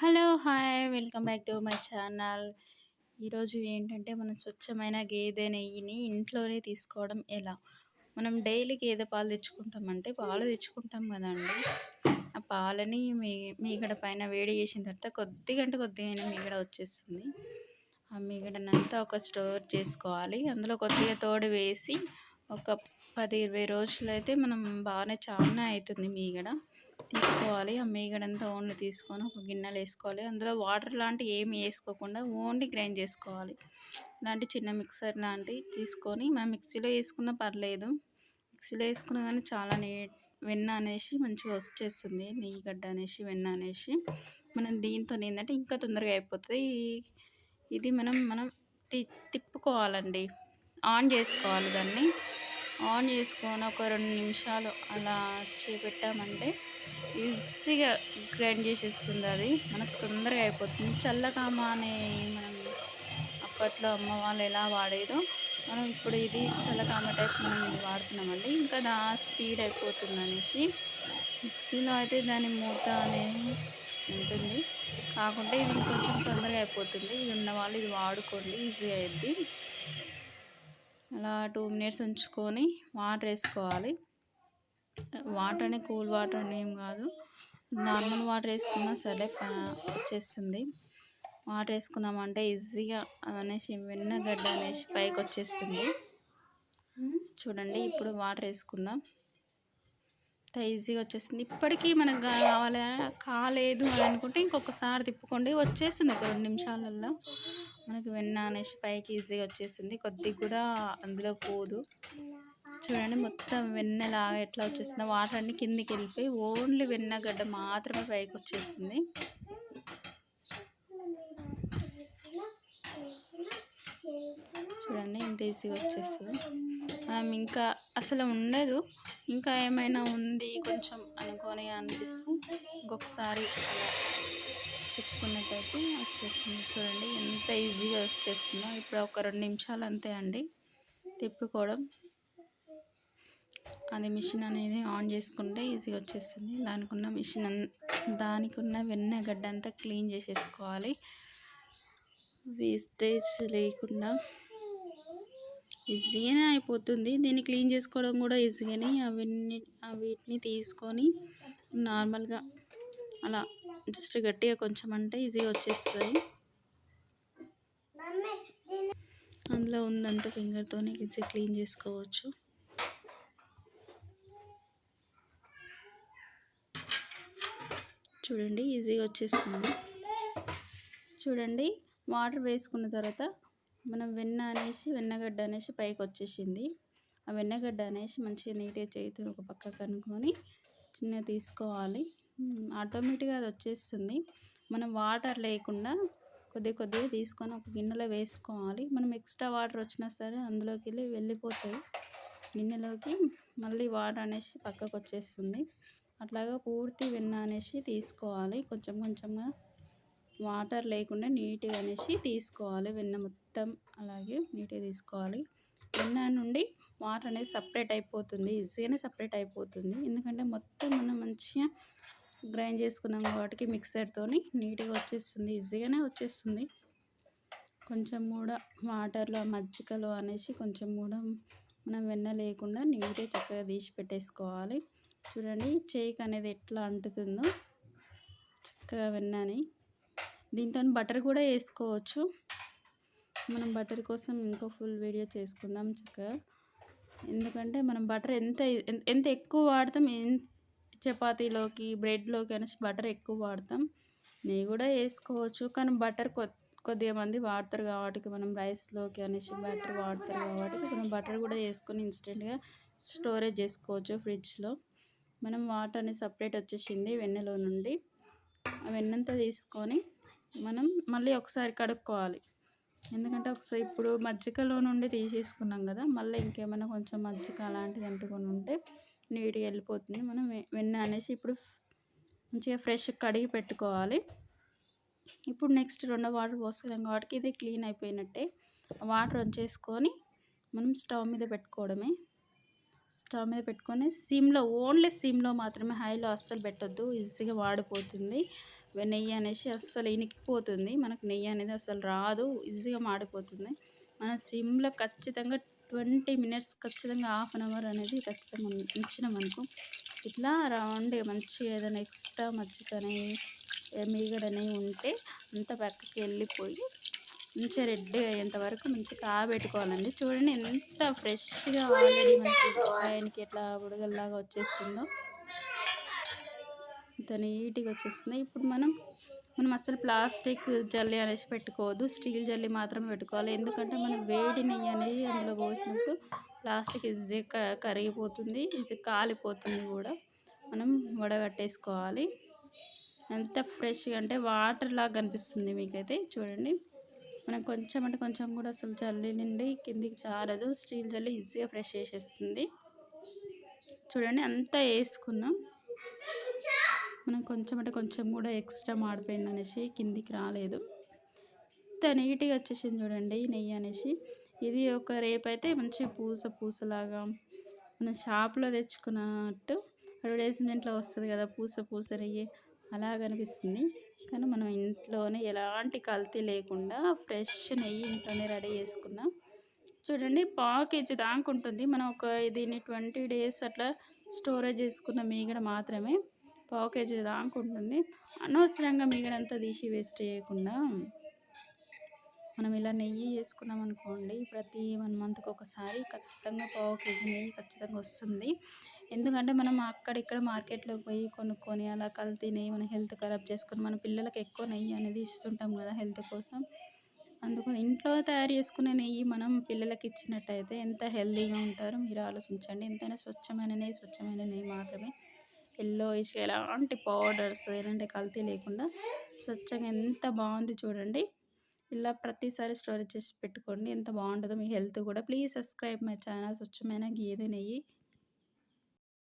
Hello hi welcome back to my channel. ఈరోజు ఏంటంటే మనం స్వచ్ఛమైన గేదె నెయ్యిని ఇంట్లోనే తీసుకోవడం ఎలా? మనం డైలీ గేదె పాలు తెచ్చుకుంటామంటే పాలు తెచ్చుకుంటాం కదండి. ఆ పాలని మీ మీగడ పైన వేడి చేసిన తర్వాత కొద్దిగా అంటే కొద్దిగా మీగడ వచ్చేస్తుంది. ఆ మీగడనంతా ఒక స్టోర్ చేసుకోవాలి. అందులో కొద్దిగా తోడు వేసి ఒక పది ఇరవై రోజులైతే మనం బాగానే చాలా అవుతుంది మీగడ తీసుకోవాలి. ఆ మేగడంతా ఓన్లీ తీసుకొని ఒక గిన్నెలో వేసుకోవాలి. అందులో వాటర్ లాంటివి ఏమి వేసుకోకుండా ఓన్లీ గ్రైండ్ చేసుకోవాలి. ఇలాంటి చిన్న మిక్సర్ లాంటివి తీసుకొని మనం మిక్సీలో వేసుకున్నా పర్లేదు. మిక్సీలో వేసుకున్నా కానీ చాలా నీ వెన్న అనేసి మంచిగా వచ్చేస్తుంది. నెయ్యి గడ్డ అనేసి వెన్న అనేసి. మనం దీంతో ఏంటంటే ఇంకా తొందరగా అయిపోతుంది. ఇది మనం మనం తిప్పుకోవాలండి. ఆన్ చేసుకోవాలి దాన్ని. ఆన్ చేసుకొని ఒక రెండు నిమిషాలు అలా చేపెట్టామంటే ఈజీగా గ్రైండ్ చేసేస్తుంది అది. మనకు తొందరగా అయిపోతుంది. చల్లకామ అనే మనం అప్పట్లో అమ్మ వాళ్ళు ఎలా వాడేదో మనం ఇప్పుడు ఇది చల్లకామ టైప్ మనం వాడుతున్నామండి. ఇంకా నా స్పీడ్ అయిపోతుంది అనేసి మిక్సీలో అయితే దాని మూత అనేది ఉంటుంది. కాకుంటే ఇది కొంచెం తొందరగా అయిపోతుంది. ఇది ఉన్న వాళ్ళు ఇది వాడుకోండి. ఈజీ అయ్యిద్ది అలా టూ మినిట్స్ ఉంచుకొని వాటర్ వేసుకోవాలి. వాటర్ అనే కూల్ వాటర్ అని ఏం కాదు. నార్మల్ వాటర్ వేసుకున్నా సరే వచ్చేస్తుంది. వాటర్ వేసుకున్నామంటే ఈజీగా అనేసి వెన్నగడ్డ అనేసి పైకి వచ్చేస్తుంది. చూడండి ఇప్పుడు వాటర్ వేసుకుందాం. ఈజీగా వచ్చేస్తుంది. ఇప్పటికీ మనకు కావాలి? కాలేదు అని అనుకుంటే ఇంకొకసారి తిప్పుకోండి. వచ్చేస్తుంది ఒక రెండు నిమిషాలలో మనకి వెన్న అనేసి పైకి ఈజీగా వచ్చేసింది కొద్దిగా కూడా అందులో పోదు. చూడండి మొత్తం వెన్నలాగా ఎట్లా వచ్చేసిందో వాటర్ అన్ని కిందికి వెళ్ళిపోయి ఓన్లీ వెన్నగడ్డ మాత్రమే పైకి వచ్చేసింది చూడండి ఇంత ఈజీగా వచ్చేస్తుంది. మనం ఇంకా అసలు ఉండదు. ఇంకా ఏమైనా ఉంది కొంచెం అనుకొని అనిపిస్తే ఇంకొకసారి అలా. తిప్పుకున్నట్టయితే వచ్చేస్తుంది. చూడండి ఎంత ఈజీగా వచ్చేస్తుందో. ఇప్పుడు ఒక రెండు నిమిషాలు అంతే అండి. తిప్పుకోవడం. అది మిషన్ అనేది ఆన్ చేసుకుంటే ఈజీగా వచ్చేస్తుంది. దానికి ఉన్న మిషన్ దానికి ఉన్న వెన్నగడ్డ అంతా క్లీన్ చేసేసుకోవాలి. వేస్టేజ్ లేకుండా ఈజీగానే అయిపోతుంది. దీన్ని క్లీన్ చేసుకోవడం కూడా ఈజీగానే. అవన్నీ వీటిని తీసుకొని నార్మల్గా అలా జస్ట్ గట్టిగా కొంచెం అంటే ఈజీగా వచ్చేస్తుంది అందులో ఉందంతా ఫింగర్తోనే ఈజీ క్లీన్ చేసుకోవచ్చు. చూడండి ఈజీగా వచ్చేస్తుంది. చూడండి వాటర్ వేసుకున్న తర్వాత మనం వెన్న అనేసి వెన్నగడ్డ అనేసి పైకి వచ్చేసింది. ఆ వెన్నగడ్డ అనేసి మంచిగా నీట్గా చేతులు ఒక పక్క కనుక్కొని చిన్న తీసుకోవాలి. ఆటోమేటిక్గా అది వచ్చేస్తుంది. మనం వాటర్ లేకుండా కొద్ది కొద్దిగా తీసుకొని ఒక గిన్నెలో వేసుకోవాలి. మనం ఎక్స్ట్రా వాటర్ వచ్చినా సరే అందులోకి వెళ్ళి వెళ్ళిపోతాయి. గిన్నెలోకి మళ్ళీ వాటర్ అనేసి పక్కకు వచ్చేస్తుంది. అట్లాగా పూర్తి వెన్న అనేసి తీసుకోవాలి. కొంచెం కొంచెంగా వాటర్ లేకుండా నీట్గా అనేసి తీసుకోవాలి. వెన్న మొత్తం అలాగే నీట్గా తీసుకోవాలి. వెన్న నుండి వాటర్ అనేది సపరేట్ అయిపోతుంది. ఈజీగానే సపరేట్ అయిపోతుంది. ఎందుకంటే మొత్తం మనం మంచిగా గ్రైండ్ చేసుకున్నాం కాబట్టి మిక్సర్తో నీట్గా వచ్చేస్తుంది ఈజీగానే వచ్చేస్తుంది. కొంచెం కూడా వాటర్లో మజ్జిగలో అనేసి కొంచెం కూడా మనం వెన్న లేకుండా నీట్గా చక్కగా తీసి పెట్టేసుకోవాలి. చూడండి చేయికి అనేది ఎట్లా అంటుతుందో. చక్కగా వెన్నని. దీంతో బటర్ కూడా వేసుకోవచ్చు. మనం బటర్ కోసం ఇంకో ఫుల్ వీడియో చేసుకుందాం చక్కగా. ఎందుకంటే మనం బటర్ ఎంత ఎంత ఎక్కువ వాడతాం చపాతీలోకి బ్రెడ్లోకి అనేసి బటర్ ఎక్కువ వాడతాం. నెయ్యి కూడా వేసుకోవచ్చు. కానీ బటర్ కొద్దిగా మంది వాడతారు కాబట్టి మనం రైస్లోకి అనేసి బటర్ వాడతారు కాబట్టి మనం బటర్ కూడా వేసుకొని ఇన్స్టెంట్గా స్టోరేజ్ చేసుకోవచ్చు ఫ్రిడ్జ్లో. మనం వాటర్ అనేది సపరేట్ వచ్చేసింది వెన్నెలో నుండి. ఆ వెన్నంతా తీసుకొని మనం మళ్ళీ ఒకసారి కడుక్కోవాలి. ఎందుకంటే ఒకసారి ఇప్పుడు మజ్జిగలో నుండి తీసేసుకున్నాం కదా మళ్ళీ ఇంకేమైనా కొంచెం మజ్జిగ అలాంటివి అంటుకొని ఉంటే నీట్గా వెళ్ళిపోతుంది. మనం వెన్న అనేసి ఇప్పుడు మంచిగా ఫ్రెష్ కడిగి పెట్టుకోవాలి. ఇప్పుడు నెక్స్ట్ రెండో వాటర్ పోసుకున్నాం కాబట్టి ఇది క్లీన్ అయిపోయినట్టే. వాటర్ వంచేసుకొని మనం స్టవ్ మీద పెట్టుకోవడమే. స్టవ్ మీద పెట్టుకొని సిమ్లో ఓన్లీ సిమ్లో మాత్రమే హైలో అస్సలు పెట్టొద్దు. ఈజీగా వాడిపోతుంది. నెయ్యి అనేసి అస్సలు ఇనికిపోతుంది. మనకు నెయ్యి అనేది అసలు రాదు. ఈజీగా మాడిపోతుంది. మన సిమ్లో ఖచ్చితంగా ట్వంటీ మినిట్స్ ఖచ్చితంగా హాఫ్ అన్ అవర్ అనేది ఖచ్చితంగా ఉంచినాం అనుకో. ఇట్లా రౌండ్ మంచిగా ఏదైనా ఎక్స్ట్రా మజ్జిగని మీగడని ఉంటే అంత పక్కకి వెళ్ళిపోయి మంచిగా రెడ్గా అయ్యేంత వరకు మంచిగా కాబెట్టుకోవాలండి. చూడండి ఎంత ఫ్రెష్గా ఆల్రెడీ మనకి ఆయనకి ఎట్లా బుడగల్లాగా వచ్చేస్తుందో. ఇంత నీట్గా వచ్చేస్తుంది. ఇప్పుడు మనం మనం అసలు ప్లాస్టిక్ జల్లి అనేసి పెట్టుకోవద్దు. స్టీల్ జల్లి మాత్రమే పెట్టుకోవాలి. ఎందుకంటే మనం వేడి నెయ్యి అనేది అందులో పోసినప్పుడు ప్లాస్టిక్ ఈజీగా కరిగిపోతుంది. ఇది కాలిపోతుంది కూడా. మనం వడగట్టేసుకోవాలి ఎంత ఫ్రెష్గా అంటే వాటర్ లాగా కనిపిస్తుంది మీకైతే. చూడండి. మనం కొంచెం అంటే కొంచెం కూడా అసలు జల్లి నుండి కిందికి చారదు స్టీల్ జల్లి ఈజీగా ఫ్రెష్ చేసేస్తుంది. చూడండి అంతా వేసుకున్నాం. మనం కొంచెం అంటే కొంచెం కూడా ఎక్స్ట్రా మాడిపోయింది అనేసి కిందికి రాలేదు. ఇంత నీట్గా వచ్చేసింది చూడండి నెయ్యి అనేసి. ఇది ఒక రేపు అయితే మంచి పూస పూసలాగా మనం షాప్లో తెచ్చుకున్నట్టు అడ్వర్టైజ్మెంట్లో వస్తుంది కదా పూస పూస నెయ్యి అలా కనిపిస్తుంది కానీ మనం ఇంట్లోనే ఎలాంటి కల్తీ లేకుండా ఫ్రెష్ నెయ్యి ఇంట్లోనే రెడీ చేసుకున్నాం. చూడండి పావు కేజీ దాకా ఉంటుంది. మనం ఒక దీన్ని ట్వంటీ డేస్ అట్లా స్టోరేజ్ చేసుకున్న మీగడ మాత్రమే పావు కేజీ దాకా ఉంటుంది. అనవసరంగా మీగడంతా తీసి వేస్ట్ చేయకుండా మనం ఇలా నెయ్యి వేసుకున్నాం అనుకోండి ప్రతి వన్ మంత్కి ఒకసారి ఖచ్చితంగా పావు కేజీ నెయ్యి ఖచ్చితంగా వస్తుంది. ఎందుకంటే మనం అక్కడిక్కడ మార్కెట్లోకి పోయి కొనుక్కొని అలా కల్తీ నెయ్యి మన హెల్త్ ఖరాబ్ చేసుకొని మన పిల్లలకి ఎక్కువ నెయ్యి అనేది ఇస్తుంటాం కదా హెల్త్ కోసం. అందుకు ఇంట్లో తయారు చేసుకునే నెయ్యి మనం పిల్లలకి ఇచ్చినట్టయితే ఎంత హెల్తీగా ఉంటారో మీరు ఆలోచించండి. ఎంతైనా స్వచ్ఛమైన నెయ్యి స్వచ్ఛమైన నెయ్యి మాత్రమే. ఎల్లో ఇష్ ఎలాంటి పౌడర్స్ ఎలాంటి కల్తీ లేకుండా స్వచ్ఛంగా ఎంత బాగుంది చూడండి. ఇలా ప్రతిసారి స్టోరేజ్ చేసి పెట్టుకోండి. ఎంత బాగుంటుందో మీ హెల్త్ కూడా. Please subscribe my channel. స్వచ్ఛమైన గేదె నెయ్యి.